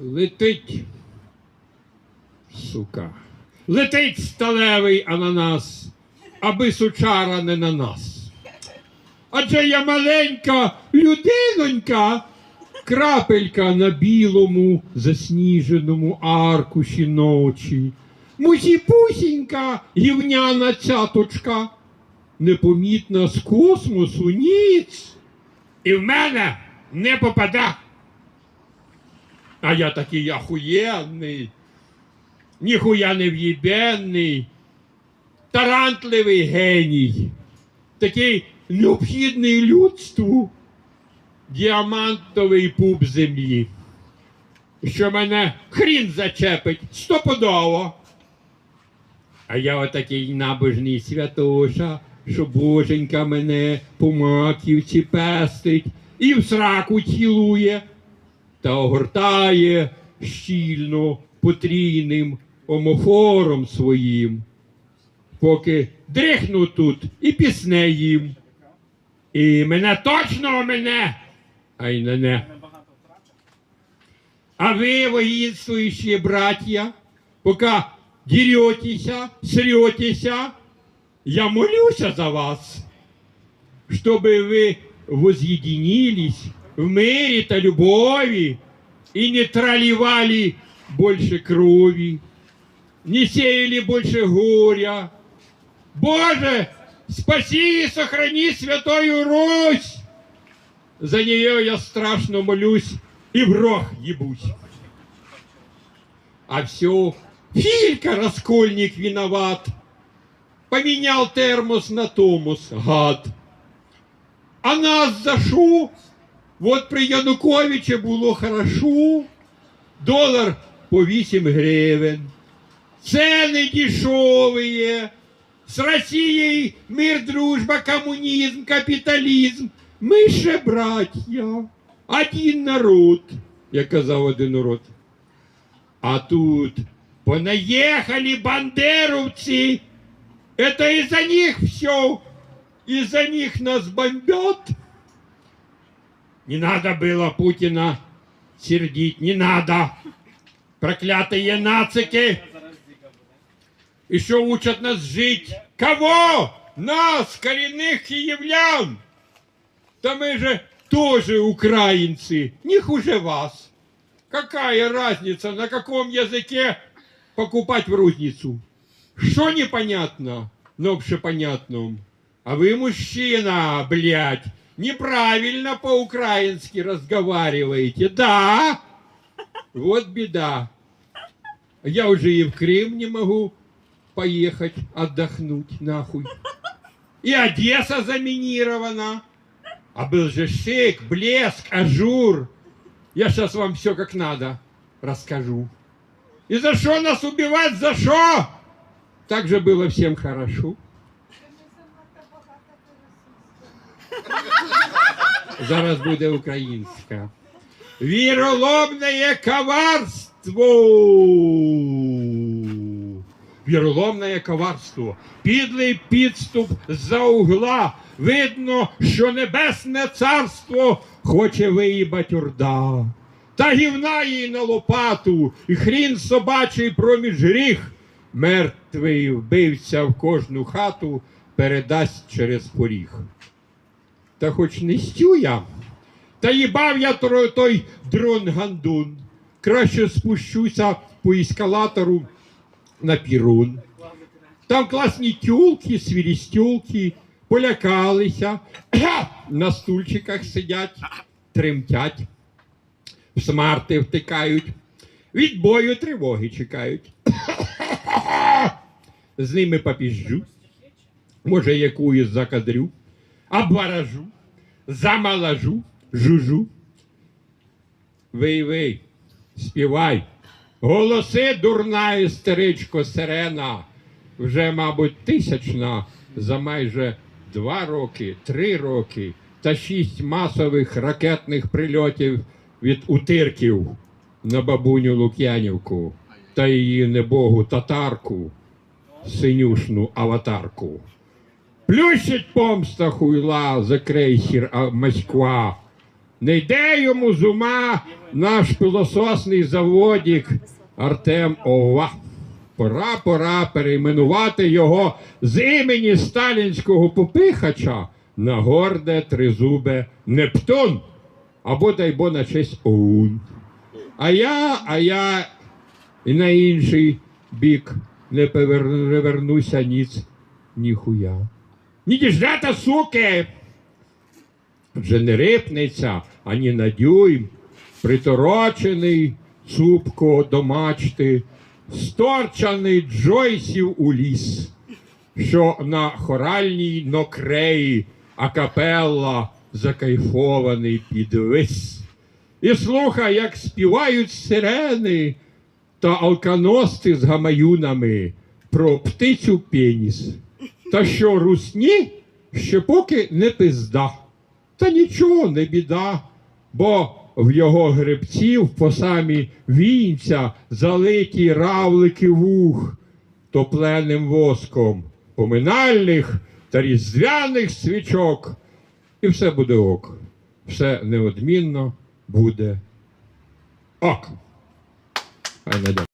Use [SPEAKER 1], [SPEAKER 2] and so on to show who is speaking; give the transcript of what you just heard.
[SPEAKER 1] Летить, сука, летить сталевий ананас, аби сучара не на нас. Адже я маленька людинонька, крапелька на білому засніженому аркуші ночі. Мусіпусінька гівняна цяточка, непомітна з космосу ніц. І в мене не попада. А я такий ахуєнний, ніхуя не в'єбенний, тарантливий геній, такий необхідний людству, діамантовий пуп землі, що мене хрін зачепить стопудово. А я отакий набожний святоша, що боженька мене по маківці пестить і в сраку цілує та огортає щільно потрійним омофором своїм, поки дрихну тут і пісне їм. І мене точно мене, а й не не. А ви, воїнствуючі браття, поки деретеся, сретеся, я молюся за вас, чтобы вы возъединились в мире та любови и не тролливали больше крови, не сеяли больше горя. Боже, спаси и сохрани Святую Русь! За нее я страшно молюсь и в рог ебусь. А все, Филька Раскольник виноват. Поменял термос на томос, гад. А нас за що? Вот при Януковиче було хорошо. Долар по 8 гривен. Цены дешевые. С Россией мир, дружба, коммунизм, капитализм. Мы же братья. Один народ, як казав один народ. А тут понаехали бандеровцы. Это из-за них все. Из-за них нас бомбят. Не надо было Путина сердить, не надо. Проклятые нацики. Еще учат нас жить. Кого? Нас, коренных киевлян. Да мы же тоже украинцы, не хуже вас. Какая разница, на каком языке покупать в розницу? Что непонятно, но общепонятном? А вы, мужчина, блядь, неправильно по-украински разговариваете, да? Вот беда. Я уже и в Крым не могу поехать отдохнуть, нахуй. И Одесса заминирована. А был же шик, блеск, ажур. Я сейчас вам все как надо расскажу. И за что нас убивать, за что? Так же было всем хорошо. Зараз буде українська. Віроломне коварство. Віроломне коварство. Підлий підступ за угла. Видно, що небесне царство хоче виїбать орда. Та гівна їй на лопату, і хрін собачий проміж гріх. Мертвий вбивця в кожну хату передасть через поріг. Та хоч не стю я, та їбав я той дрон гандун. Краще спущуся по ескалатору на пірун. Там класні тюлки, свірістюлки, полякалися, на стульчиках сидять, тремтять, в смарти втикають, від бою тривоги чекають. З ними попіжджу, може, якусь закадрю, обворожу, замалажу, жужу. Вий, вий, співай. Голоси дурна істеричко сирена, вже, мабуть, тисячна за майже два роки, три роки та шість масових ракетних прильотів від утирків на бабуню Лук'янівку та її небогу татарку, синюшну аватарку. Плющить помста хуйла за крейсер а, Москва. Не йде йому з ума наш пилососний заводік Артем Ова. Пора, пора перейменувати його з імені сталінського попихача на горде тризубе Нептун. Або дай бо на честь ОУН. А я, а я і на інший бік не перевернуся ніц, ніхуя. Ні діждата, суки! Вже не рипнеться, ані на дюйм, приторочений цупко до мачти, сторчаний Джойсів у ліс, що на хоральній нокреї акапелла закайфований підвис. І слухай, як співають сирени та алканости з гамаюнами про птицю пеніс. Та що русні ще поки не пизда. Та нічого не біда, бо в його гребців по самі вінця залиті равлики вух топленим воском, поминальних та різдвяних свічок. І все буде ок. Все неодмінно буде ок.